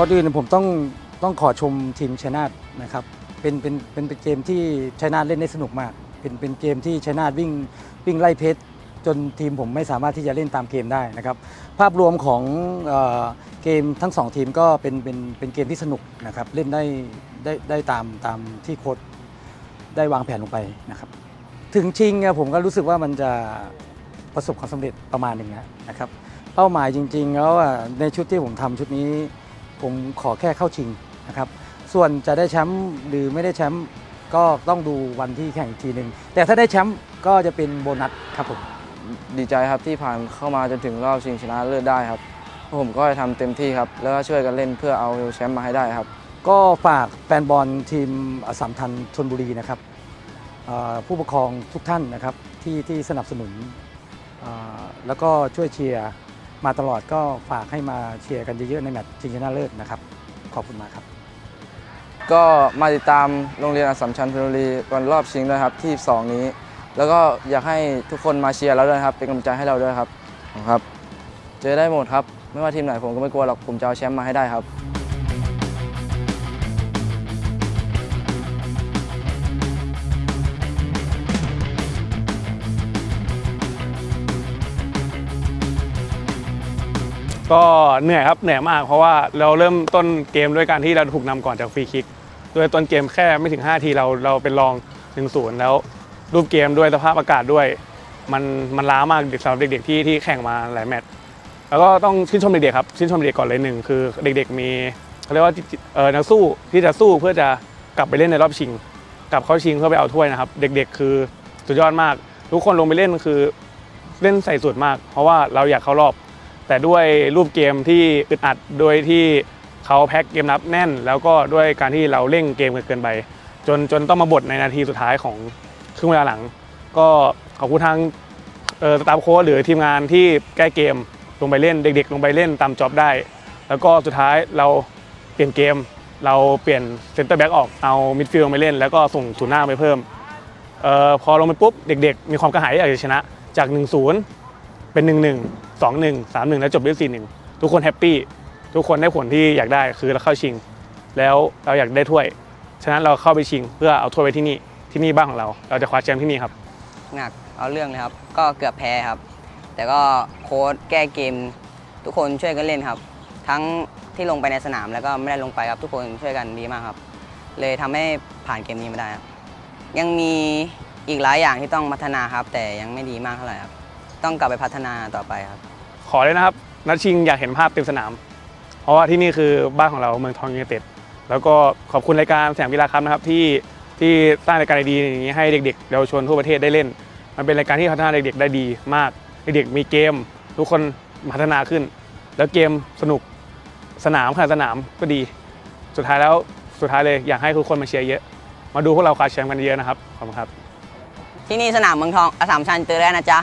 ก่อนอื่นผมต้องต้องขอชมทีมชยนาทนะครับเป็นเป็นเป็นเกมที่ชยนาทเล่นได้สนุกมาก เป็นเป็นเกมที่ชยนาทวิ่งวิ่งไล่เพชรจนทีมผมไม่สามารถที่จะเล่นตามเกมได้นะครับ ภาพรวมของเอ่อเกมทั้งสองทีมก็เป็นเป็นเป็นเกมที่สนุกนะครับเล่นได้ได้ได้ตามตามที่โค้ชได้วางแผนลงไปนะครับ ถึงชิงเนี่ยผมก็รู้สึกว่ามันจะประสบความสำเร็จประมาณหนึ่งนะครับ เป้าหมายจริงๆแล้วอะในชุดที่ผมทำชุดนี้ ผมขอแค่เข้าชิงนะครับ ส่วนจะได้แชมป์หรือไม่ได้แชมป์ก็ต้องดูวันที่แข่งอีกทีหนึ่งแต่ถ้าได้แชมป์ก็จะเป็นโบนัสครับผมดีใจครับที่ผ่านเข้ามาจนถึงรอบชิงชนะเลิศได้ครับผมก็จะทำเต็มที่ครับ แล้วก็ช่วยกันเล่นเพื่อเอาแชมป์มาให้ได้ครับ ก็ฝากแฟนบอลทีมอสสัมทันชนบุรีนะครับเอ่อผู้ปกครองทุกท่านนะครับที่ที่สนับสนุนเอ่อแล้วก็ช่วยเชียร์ มาตลอดก็ฝากให้มาเชียร์กันเยอะๆในแมตช์ชิงชนะเลิศนะครับ ขอบคุณมากครับ ก็มาติดตามโรงเรียนอัสสัมชัญธนบุรีวันรอบชิงด้วยครับที่ 2 นี้ แล้วก็อยากให้ทุกคนมาเชียร์เราด้วยครับ เป็นกำลังใจให้เราด้วยครับครับ เจอได้หมดครับ ไม่ว่าทีมไหนผมก็ไม่กลัวหรอกผมจะเอาแชมป์มาให้ได้ครับ ก็เหนื่อยครับเหนื่อยมากเพราะว่าเราเริ่มต้นเกมด้วยการที่เราถูกนำก่อนจากฟรีคิกโดยต้นเกมแค่ไม่ถึง 5 ทีเราเราเป็นรอง1นศูนย์แล้วรูปเกมด้วยสภาพอากาศด้วย มันมันล้ามากสำหรับเด็กๆที่ที่แข่งมาหลายแมตช์แล้วก็ต้องชื่นชมเด็กๆครับชื่นชมเด็กก่อนเลยหนึ่งคือเด็กๆมีเขาเรียกว่าเออนักสู้ที่จะสู้เพื่อจะกลับไปเล่นในรอบชิง กลับเข้าชิงเพื่อไปเอาถ้วยนะครับ เด็กๆ คือสุดยอดมาก ทุกคนลงไปเล่นคือเล่นใส่สุดมาก เพราะว่าเราอยากเข้ารอบ แต่ด้วยรูปเกมที่อึดอัดโดยที่เขาแพ็คเกมรับแน่น แล้วก็ด้วยการที่เราเร่งเกมเกินไป จนจนต้องมาบดในนาทีสุดท้ายของครึ่งเวลาหลัง ก็ขอบคุณทางสตาฟโค้ชหรือทีมงานที่แก้เกมลงไปเล่นเด็ก ๆ ลงไปเล่นตามจ็อบได้ แล้วก็สุดท้ายเราเปลี่ยนเกม เราเปลี่ยนเซนเตอร์แบ็กออกเอามิดฟิลด์ไปเล่น แล้วก็ส่งศูนย์หน้าไปเพิ่มออพอลงไปปุ๊บเด็ก ๆ มีความกระหายอยากจะชนะจาก 1-0 เป็น 1-1 2-1 3-1 แล้วจบด้วย4-1 ทุกคนแฮปปี้ทุกคนได้ผลที่อยากได้คือเราเข้าชิง แล้วเราอยากได้ถ้วย ฉะนั้นเราเข้าไปชิง เพื่อเอาถ้วยไปที่นี่ที่นี่บ้านของเรา เราจะคว้าแชมป์ที่นี่ครับ หนักเอาเรื่องเลยครับ ก็เกือบแพ้ครับ แต่ก็โค้ชแก้เกม ทุกคนช่วยกันเล่นครับ ทั้งที่ลงไปในสนามแล้วก็ไม่ได้ลงไปครับ ทุกคนช่วยกันดีมากครับ เลยทำให้ผ่านเกมนี้มาได้ครับยังมีอีกหลายอย่างที่ต้องพัฒนาครับ แต่ยังไม่ดีมากเท่าไหร่ครับ ต้องกลับไปพัฒนาต่อไปครับ ขอเลยนะครับ นัดชิงอยากเห็นภาพเต็มสนาม เพราะว่าที่นี่คือบ้านของเราเมืองทองยูไนเต็ดแล้วก็ขอบคุณรายการสยามกีฬาครับนะครับที่ที่สร้างรายการดีๆอย่างนี้ให้เด็กๆเยาวชนทั่วประเทศได้เล่น มันเป็นรายการที่พัฒนาเด็กๆได้ดีมากเด็กๆมีเกม ทุกคนพัฒนาขึ้น แล้วเกมสนุกสนามขนาดสนามก็ดี สุดท้ายแล้วสุดท้ายเลยอยากให้ทุกคนมาเชียร์เยอะ มาดูพวกเราคว้าแชมป์กันเยอะนะครับขอบคุณครับ ที่นี่สนามเมืองทองอสสามชันเจอแล้วนะจ๊ะ